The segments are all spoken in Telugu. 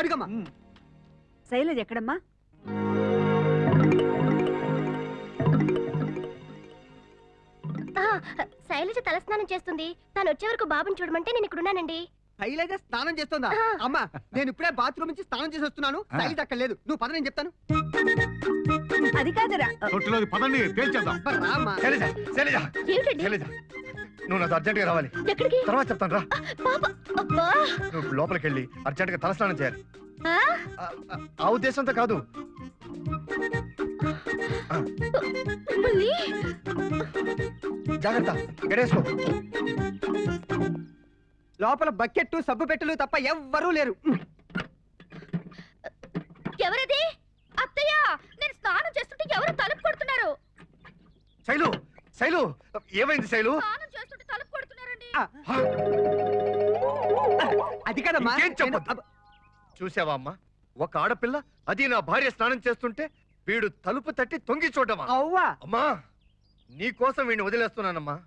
అడుగమ్మా. శైలజ ఎక్కడమ్మా? ఆ, శైలజ తలస్నానం చేస్తుంది. తను వచ్చే వరకు బాబుని చూడమంటే నేను ఇక్కడ ఉన్నానండి. శైలజ స్నానం చేస్తుందా? అమ్మా నేను ఇప్పుడే బాత్రూమ్ నుంచి స్నానం చేసి వస్తున్నాను. శైలజ అక్కడ లేదు నువ్వు పద నేను చెప్తాను. అది కాదురా. పదండి తేల్చేద్దాం. అబ్బా, రామ్మా. శైలజ శైలజ ఏమిటండి? శైలజ. నువ్వు నాతో అర్జెంట్గా రావాలి. ఎక్కడికి? తర్వాత చెప్తాను రా. పాప అబ్బా. నువ్వు లోపలికి వెళ్ళి అర్జెంట్గా తలస్నానం చేయాలి. ఆ? ఆ, ఆ, ఆ ఉద్దేశంతో కాదు. జాగ్రత్త గడేసుకో. లోపల బకెట్ సబ్బు పెట్టెలు తప్ప ఎవ్వరూ లేరు. ఎవరది? అత్తయ్య నేను స్నానం చేస్తుంటే ఎవరు తలుపు కొడుతున్నారు? శైలు శైలు ఏమైంది శైలు? స్నానం అది కదమ్మా. చూసావా అమ్మా? ఒక ఆడపిల్ల అది నా భార్య స్నానం చేస్తుంటే వీడు తలుపు తట్టి తొంగి చూడమా అవ్వా. అమ్మా నీ కోసం వీడిని వదిలేస్తున్నానమ్మా.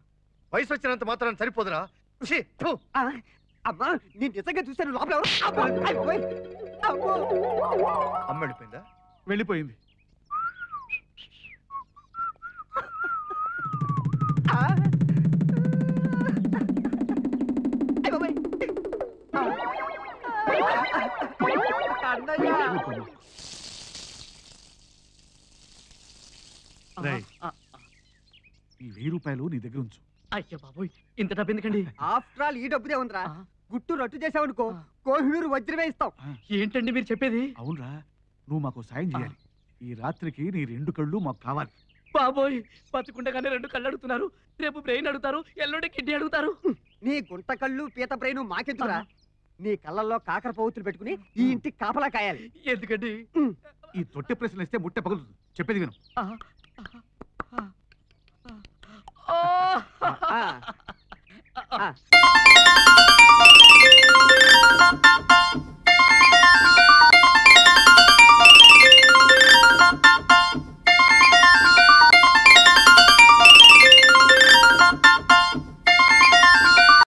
వయసు వచ్చినంత మాత్రం సరిపోదురా. అమ్మా నేను నిజంగా చూశాను. లోపల. అమ్మ వెళ్ళిపోయిందా? వెళ్ళిపోయింది. రేయ్, ఈ వెయ్యి రూపాయలు నీ దగ్గర ఉంచు. అయ్యో బాబోయ్ ఇంత డబ్బు ఎందుకండి? ఆఫ్టర్ ఆల్ ఈ డబ్బుదే ఉందిరా. గుట్టు రట్టు చేసావనుకో కోహినూరు వజ్రమే ఇస్తాం. ఏంటండి మీరు చెప్పేది? అవునరా నువ్వు మాకు సాయం చేయాలి. ఈ రాత్రికి నీ రెండు కళ్ళు మాకు కావాలి. బాబోయ్ బతుకుండగానే రెండు కళ్ళు అడుగుతున్నారు. రేపు బ్రెయిన్ అడుగుతారు ఎల్లుండి కిడ్నీ అడుగుతారు. నీ గుంట కళ్ళు పీత బ్రెయిన్ మాకెందుకురా? నీ కళ్ళల్లో కాకర పౌతులు పెట్టుకుని ఈ ఇంటికి కాపలా కాయాలి. ఎందుకండి? ఈ తొట్టె ప్రశ్నలు ఇస్తే ముట్టె పగులుతుంది. చెప్పేది విను. ఆ.